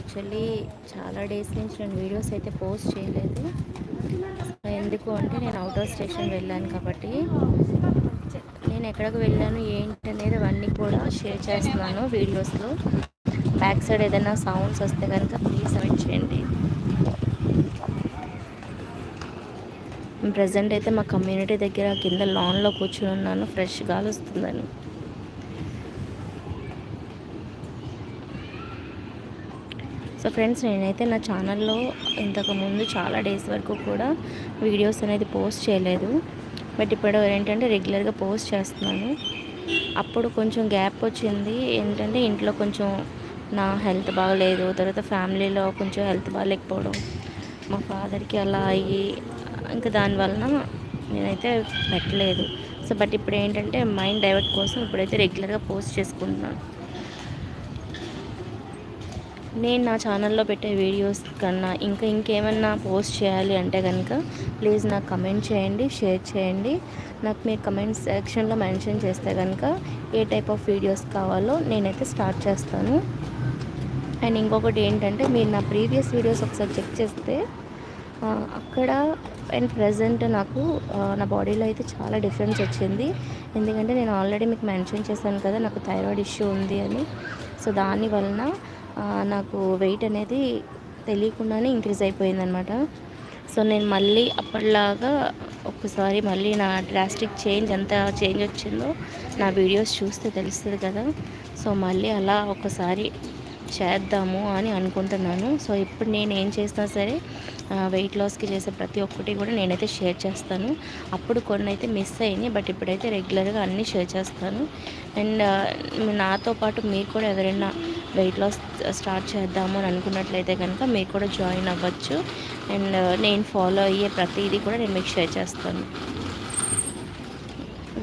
Actually చాలా days నుంచి నేను వీడియోస్ అయితే పోస్ట్ చేయలేదు. ఎందుకు అంటే నేను అవుట్ ఆఫ్ స్టేషన్ వెళ్ళాను కాబట్టి నేను ఎక్కడికి వెళ్ళాను ఏంటి అనేది అవన్నీ కూడా షేర్ చేస్తున్నాను వీడియోస్లో. బ్యాక్ సైడ్ ఏదైనా సౌండ్స్ వస్తే కనుక ప్లీజ్ అవాయిడ్ చేయండి. ప్రజెంట్ అయితే మా కమ్యూనిటీ దగ్గర కింద లాన్లో కూర్చుని ఉన్నాను ఫ్రెష్ గాలి వస్తుందని సో ఫ్రెండ్స్ నేనైతే నా ఛానల్లో ఇంతకుముందు చాలా డేస్ వరకు కూడా వీడియోస్ అనేది పోస్ట్ చేయలేదు. బట్ ఇప్పుడు ఏంటంటే రెగ్యులర్గా పోస్ట్ చేస్తున్నాను. అప్పుడు కొంచెం గ్యాప్ వచ్చింది. ఏంటంటే ఇంట్లో కొంచెం నా హెల్త్ బాగలేదు. తర్వాత ఫ్యామిలీలో కొంచెం హెల్త్ బాగాలేకపోవడం మా ఫాదర్కి అలా అయ్యి ఇంకా దానివలన నేనైతే పెట్టలేదు. సో బట్ ఇప్పుడు ఏంటంటే మైండ్ డైవర్ట్ కోసం ఇప్పుడైతే రెగ్యులర్గా పోస్ట్ చేసుకుంటున్నాను. నేను నా ఛానల్లో పెట్టే వీడియోస్ కన్నా ఇంకా ఇంకేమన్నా పోస్ట్ చేయాలి అంటే కనుక ప్లీజ్ నాకు కమెంట్ చేయండి షేర్ చేయండి. నాకు మీరు కమెంట్ సెక్షన్లో మెన్షన్ చేస్తే కనుక ఏ టైప్ ఆఫ్ వీడియోస్ కావాలో నేనైతే స్టార్ట్ చేస్తాను. అండ్ ఇంకొకటి ఏంటంటే మీరు నా ప్రీవియస్ వీడియోస్ ఒకసారి చెక్ చేస్తే అక్కడ అండ్ ప్రజెంట్ నాకు నా బాడీలో అయితే చాలా డిఫరెన్స్ వచ్చింది. ఎందుకంటే నేను ఆల్రెడీ మీకు మెన్షన్ చేశాను కదా నాకు థైరాయిడ్ ఇష్యూ ఉంది అని. సో దాని వలన నాకు వెయిట్ అనేది తెలియకుండానే ఇంక్రీజ్ అయిపోయిందనమాట సో నేను మళ్ళీ అప్పటిలాగా ఒకసారి మళ్ళీ నా డ్రాస్టిక్ చేంజ్ ఎంత చేంజ్ వచ్చిందో నా వీడియోస్ చూస్తే తెలుస్తుంది కదా. సో మళ్ళీ అలా ఒకసారి చేద్దాము అని అనుకుంటున్నాను. సో ఇప్పుడు నేను ఏం చేసినా సరే వెయిట్ లాస్కి చేసే ప్రతి ఒక్కటి కూడా నేనైతే షేర్ చేస్తాను. అప్పుడు కొన్ని అయితే మిస్ అయినాయి బట్ ఇప్పుడైతే రెగ్యులర్గా అన్నీ షేర్ చేస్తాను. అండ్ నాతో పాటు మీరు కూడా ఎవరైనా వెయిట్ లాస్ స్టార్ట్ చేద్దాము అని అనుకున్నట్లయితే కనుక మీరు కూడా జాయిన్ అవ్వచ్చు. అండ్ uh, నేను ఫాలో అయ్యే ప్రతిదీ కూడా నేను మీకు షేర్ చేస్తాను.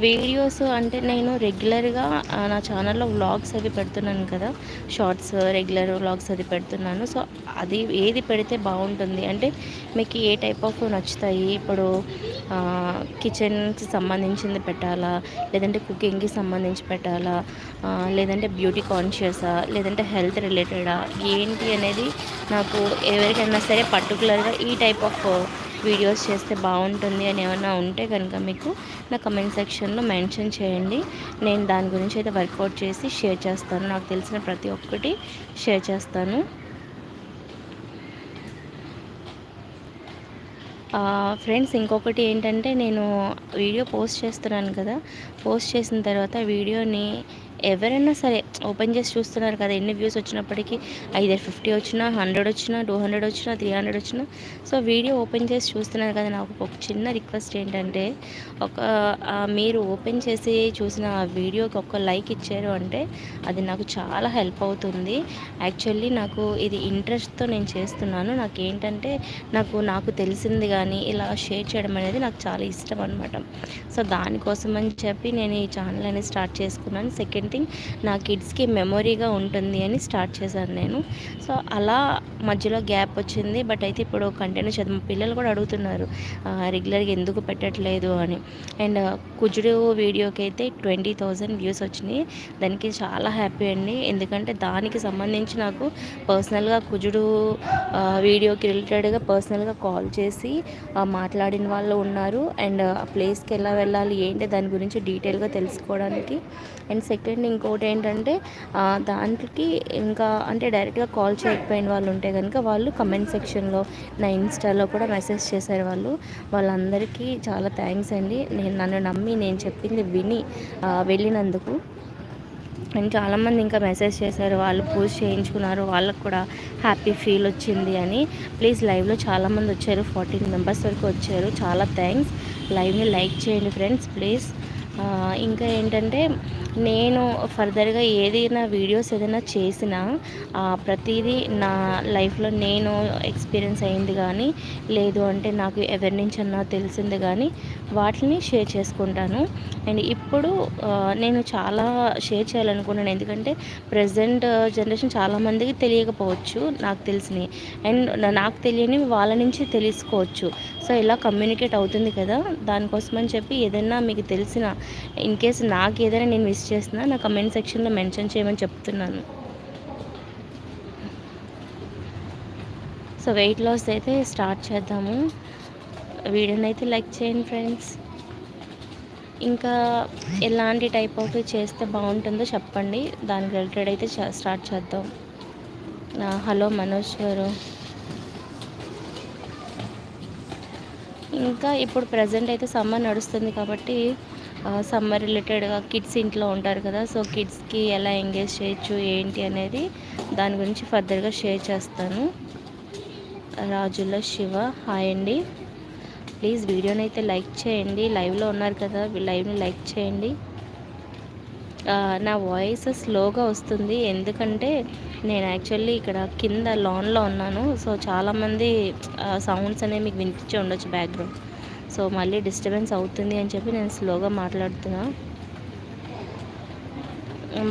వీడియోస్ అంటే నేను రెగ్యులర్గా నా ఛానల్లో వ్లాగ్స్ అవి పెడుతున్నాను కదా. షార్ట్స్ రెగ్యులర్ వ్లాగ్స్ అది పెడుతున్నాను. సో అది ఏది పెడితే బాగుంటుంది. అంటే మీకు ఏ టైప్ ఆఫ్ నచ్చుతాయి? ఇప్పుడు కిచెన్కి సంబంధించింది పెట్టాలా? లేదంటే కుకింగ్కి సంబంధించి పెట్టాలా? లేదంటే బ్యూటీ కాన్షియసా? లేదంటే హెల్త్ రిలేటెడా? ఏంటి అనేది నాకు ఎవరికైనా సరే పర్టికులర్గా ఈ టైప్ ఆఫ్ వీడియోస్ చేస్తే బాగుంటుంది అని ఏమైనా ఉంటే కనుక మీకు నా కమెంట్ సెక్షన్లో మెన్షన్ చేయండి. నేను దాని గురించి అయితే వర్కౌట్ చేసి షేర్ చేస్తాను. నాకు తెలిసిన ప్రతి ఒక్కటి షేర్ చేస్తాను. ఫ్రెండ్స్ ఇంకొకటి ఏంటంటే నేను వీడియో పోస్ట్ చేస్తున్నాను కదా. పోస్ట్ చేసిన తర్వాత వీడియోని ఎవరైనా సరే ఓపెన్ చేసి చూస్తున్నారు కదా ఎన్ని వ్యూస్ వచ్చినప్పటికీ? ఐదు ఫిఫ్టీ వచ్చినా హండ్రెడ్ వచ్చినా టూ హండ్రెడ్ వచ్చినా త్రీ హండ్రెడ్ వచ్చినా. సో వీడియో ఓపెన్ చేసి చూస్తున్నారు కదా నాకు ఒక చిన్న రిక్వెస్ట్ ఏంటంటే ఒక మీరు ఓపెన్ చేసి చూసిన ఆ వీడియోకి ఒక లైక్ ఇచ్చారు అంటే అది నాకు చాలా హెల్ప్ అవుతుంది. యాక్చువల్లీ నాకు ఇది ఇంట్రెస్ట్తో నేను చేస్తున్నాను. నాకు ఏంటంటే నాకు నాకు తెలిసింది కానీ ఇలా షేర్ చేయడం అనేది నాకు చాలా ఇష్టం అనమాట సో దానికోసం అని చెప్పి నేను ఈ ఛానల్ అనేది స్టార్ట్ చేసుకున్నాను. సెకండ్ థింగ్ నా కిడ్స్కి మెమొరీగా ఉంటుంది అని స్టార్ట్ చేశాను నేను. సో అలా మధ్యలో గ్యాప్ వచ్చింది. బట్ అయితే ఇప్పుడు కంటిన్యూ చదువు పిల్లలు కూడా అడుగుతున్నారు రెగ్యులర్గా ఎందుకు పెట్టట్లేదు అని. అండ్ కుజుడు వీడియోకి అయితే ట్వంటీ థౌజండ్ వ్యూస్ వచ్చినాయి. దానికి చాలా హ్యాపీ అండి. ఎందుకంటే దానికి సంబంధించి నాకు పర్సనల్గా కుజుడు వీడియోకి రిలేటెడ్గా పర్సనల్గా కాల్ చేసి మాట్లాడిన వాళ్ళు ఉన్నారు. అండ్ ఆ ప్లేస్కి ఎలా వెళ్ళాలి ఏంటి దాని గురించి డీటెయిల్గా తెలుసుకోవడానికి. అండ్ సెకండ్ ఇంకోటి ఏంటంటే దాంట్కి ఇంకా అంటే డైరెక్ట్గా కాల్ చేయకపోయిన వాళ్ళు ఉంటే కనుక వాళ్ళు కమెంట్ సెక్షన్లో నా ఇన్స్టాలో కూడా మెసేజ్ చేశారు వాళ్ళు. వాళ్ళందరికీ చాలా థ్యాంక్స్ అండి. నేను నన్ను నమ్మి నేను చెప్పింది విని వెళ్ళినందుకు. అండ్ చాలామంది ఇంకా మెసేజ్ చేశారు వాళ్ళు పూజ చేయించుకున్నారు వాళ్ళకు కూడా హ్యాపీ ఫీల్ వచ్చింది అని. ప్లీజ్ లైవ్లో చాలామంది వచ్చారు ఫార్టీన్ మెంబర్స్ వరకు వచ్చారు. చాలా థ్యాంక్స్. లైవ్ని లైక్ చేయండి ఫ్రెండ్స్ ప్లీజ్. ఇంకా ఏంటంటే నేను ఫర్దర్గా ఏదైనా వీడియోస్ ఏదైనా చేసినా ప్రతిదీ నా లైఫ్లో నేను ఎక్స్పీరియన్స్ అయింది కానీ లేదు అంటే నాకు ఎవరి నుంచి అన్నా తెలిసింది కానీ వాటిని షేర్ చేసుకుంటాను. అండ్ ఇప్పుడు నేను చాలా షేర్ చేయాలనుకున్నాను. ఎందుకంటే ప్రజెంట్ జనరేషన్ చాలామందికి తెలియకపోవచ్చు నాకు తెలిసినవి. అండ్ నాకు తెలియని వాళ్ళ నుంచి తెలుసుకోవచ్చు. సో ఇలా కమ్యూనికేట్ అవుతుంది కదా దానికోసం అని చెప్పి ఏదైనా మీకు తెలిసిన ఇన్ కేస్ నాకు ఏదైనా నేను మిస్ చేసినా నా కమెంట్ సెక్షన్లో మెన్షన్ చేయమని చెప్తున్నాను. సో వెయిట్ లాస్ అయితే స్టార్ట్ చేద్దాము. వీడియోని అయితే లైక్ చేయండి ఫ్రెండ్స్ ఇంకా ఎలాంటి టైప్ ఆఫ్ చేస్తే బాగుంటుందో చెప్పండి. దానికి రిలేటెడ్ అయితే స్టార్ట్ చేద్దాం. హలో మనోజ్ గారు. ఇంకా ఇప్పుడు ప్రజెంట్ అయితే సమ్మర్ నడుస్తుంది కాబట్టి సమ్మర్ రిలేటెడ్గా కిడ్స్ ఇంట్లో ఉంటారు కదా సో కిడ్స్కి ఎలా ఎంగేజ్ చేయొచ్చు ఏంటి అనేది దాని గురించి ఫర్దర్గా షేర్ చేస్తాను. రాజుల శివ హాయ్ అండి. ప్లీజ్ వీడియోని అయితే లైక్ చేయండి. లైవ్లో ఉన్నారు కదా లైవ్ని లైక్ చేయండి. నా వాయిస్ స్లోగా వస్తుంది ఎందుకంటే నేను యాక్చువల్లీ ఇక్కడ కింద లాన్లో ఉన్నాను సో చాలామంది సౌండ్స్ అనేవి మీకు వినిపించి ఉండొచ్చు బ్యాక్గ్రౌండ్ సో మళ్ళీ డిస్టర్బెన్స్ అవుతుంది అని చెప్పి నేను స్లోగా మాట్లాడుతున్నా.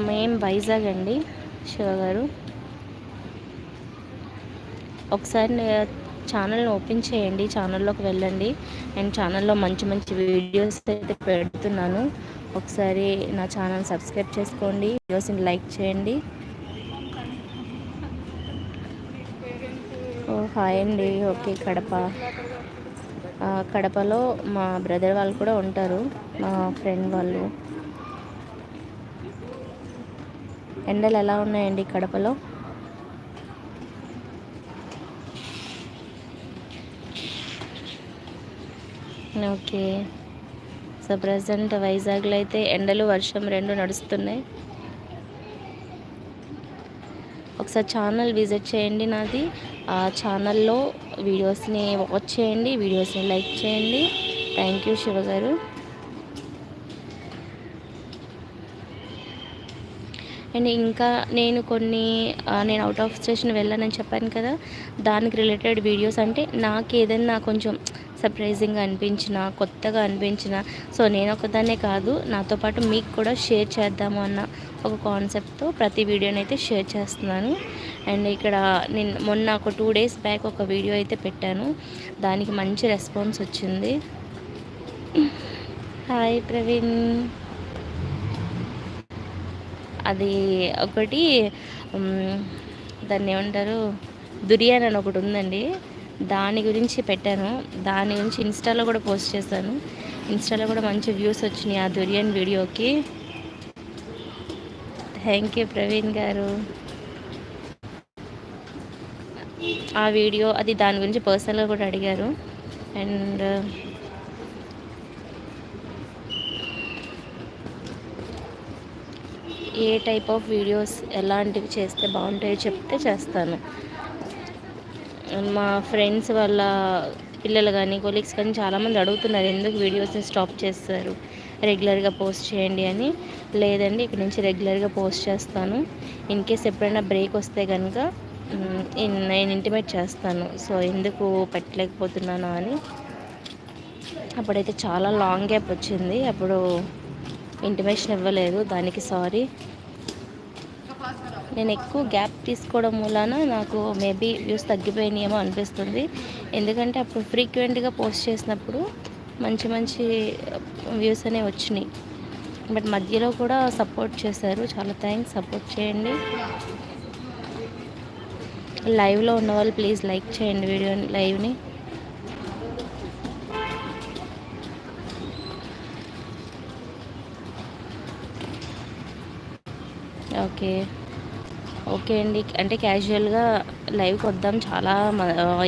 మేం వైజాగ్ అండి శివ గారు. ఒకసారి ఛానల్ని ఓపెన్ చేయండి ఛానల్లోకి వెళ్ళండి. అండ్ ఛానల్లో మంచి మంచి వీడియోస్ అయితే పెడుతున్నాను. ఒకసారి నా ఛానల్ సబ్స్క్రైబ్ చేసుకోండి వీడియోస్ని లైక్ చేయండి. ఓ హాయ్ అండి. ఓకే కడప. కడపలో మా బ్రదర్ వాళ్ళు కూడా ఉంటారు మా ఫ్రెండ్ వాళ్ళు. ఎండలు ఎలా ఉన్నాయండి కడపలో? ఓకే. సో ప్రజెంట్ వైజాగ్లో అయితే ఎండలు వర్షం రెండు నడుస్తున్నాయి. ఒకసారి ఛానల్ విజిట్ చేయండి నాది. ఆ ఛానల్లో వీడియోస్ని వాచ్ చేయండి వీడియోస్ని లైక్ చేయండి. థ్యాంక్ యూ శివ గారు. అండ్ ఇంకా నేను కొన్ని నేను అవుట్ ఆఫ్ స్టేషన్ వెళ్ళానని చెప్పాను కదా దానికి రిలేటెడ్ వీడియోస్ అంటే నాకు ఏదైనా కొంచెం సర్ప్రైజింగ్గా అనిపించిన కొత్తగా అనిపించిన. సో నేను ఒకదాన్నే కాదు నాతో పాటు మీకు కూడా షేర్ చేద్దాము అన్న ఒక కాన్సెప్ట్తో ప్రతి వీడియోని అయితే షేర్ చేస్తున్నాను. అండ్ ఇక్కడ నేను మొన్న ఒక టూ డేస్ బ్యాక్ ఒక వీడియో అయితే పెట్టాను. దానికి మంచి రెస్పాన్స్ వచ్చింది. హాయ్ ప్రవీణ్. అది ఒకటి దాన్ని ఏమంటారు దుర్యాన్ అని ఒకటి ఉందండి. దాని గురించి పెట్టాను. దాని గురించి ఇన్స్టాలో కూడా పోస్ట్ చేశాను. ఇన్స్టాలో కూడా మంచి వ్యూస్ వచ్చినాయి ఆ దురియన్ వీడియోకి. థ్యాంక్ యూ ప్రవీణ్ గారు. ఆ వీడియో అది దాని గురించి పర్సనల్గా కూడా అడిగారు. And a type of videos ఎలాంటివి చేస్తే బాగుంటాయో చెప్తే చేస్తాను. మా ఫ్రెండ్స్ వాళ్ళ పిల్లలు కానీ కొలీగ్స్ కానీ చాలామంది అడుగుతున్నారు ఎందుకు వీడియోస్ని స్టాప్ చేస్తారు? రెగ్యులర్గా పోస్ట్ చేయండి అని. లేదండి ఇక్కడ నుంచి రెగ్యులర్గా పోస్ట్ చేస్తాను. ఇన్ కేస్ ఎప్పుడైనా బ్రేక్ వస్తే కనుక నేను ఇంటిమేట్ చేస్తాను. సో ఎందుకు పెట్టలేకపోతున్నాను అని. అప్పుడైతే చాలా లాంగ్ గ్యాప్ వచ్చింది. అప్పుడు ఇంటిమేషన్ ఇవ్వలేదు. దానికి సారీ. నేను ఎక్కువ గ్యాప్ తీసుకోవడం మూలాన నాకు మేబీ వ్యూస్ తగ్గిపోయినాయేమో అనిపిస్తుంది. ఎందుకంటే అప్పుడు ఫ్రీక్వెంట్గా పోస్ట్ చేసినప్పుడు మంచి మంచి వ్యూస్ అనేవి వచ్చినాయి. బట్ మధ్యలో కూడా సపోర్ట్ చేశారు. చాలా థ్యాంక్స్. సపోర్ట్ చేయండి. లైవ్లో ఉన్న వాళ్ళు ప్లీజ్ లైక్ చేయండి వీడియో లైవ్ని. ఓకే. ఓకే అండి. అంటే క్యాజువల్గా లైవ్కి వద్దాం. చాలా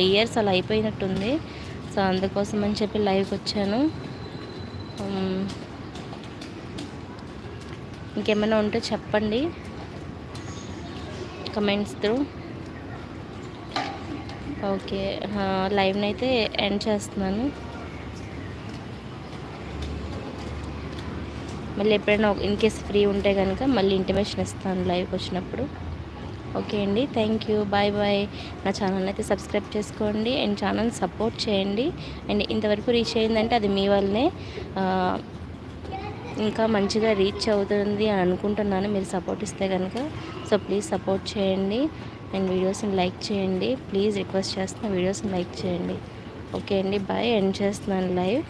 ఇయర్స్ అలా అయిపోయినట్టుంది. సో అందుకోసం అని చెప్పి లైవ్కి వచ్చాను. ఇంకేమైనా ఉంటే చెప్పండి. Comments through. ఓకే. లైవ్ని అయితే ఎండ్ చేస్తున్నాను. మళ్ళీ ఎప్పుడైనా ఇన్ కేస్ ఫ్రీ ఉంటే కనుక మళ్ళీ ఇంటిమేషన్ ఇస్తాను లైవ్కి వచ్చినప్పుడు. ఓకే అండి థ్యాంక్ యూ బాయ్ బాయ్ నా ఛానల్ అయితే సబ్స్క్రైబ్ చేసుకోండి అండ్ ఛానల్ సపోర్ట్ చేయండి. అండ్ ఇంతవరకు రీచ్ అయిందంటే అది మీ వల్లనే ఇంకా మంచిగా రీచ్ అవుతుంది అని అనుకుంటున్నాను. మీరు సపోర్ట్ ఇస్తే కనుక సో ప్లీజ్ సపోర్ట్ చేయండి. అండ్ వీడియోస్ని లైక్ చేయండి. ప్లీజ్ రిక్వెస్ట్ చేస్తున్నా వీడియోస్ని లైక్ చేయండి. ఓకే అండి బాయ్ ఎండ్ చేస్తున్నాను లైవ్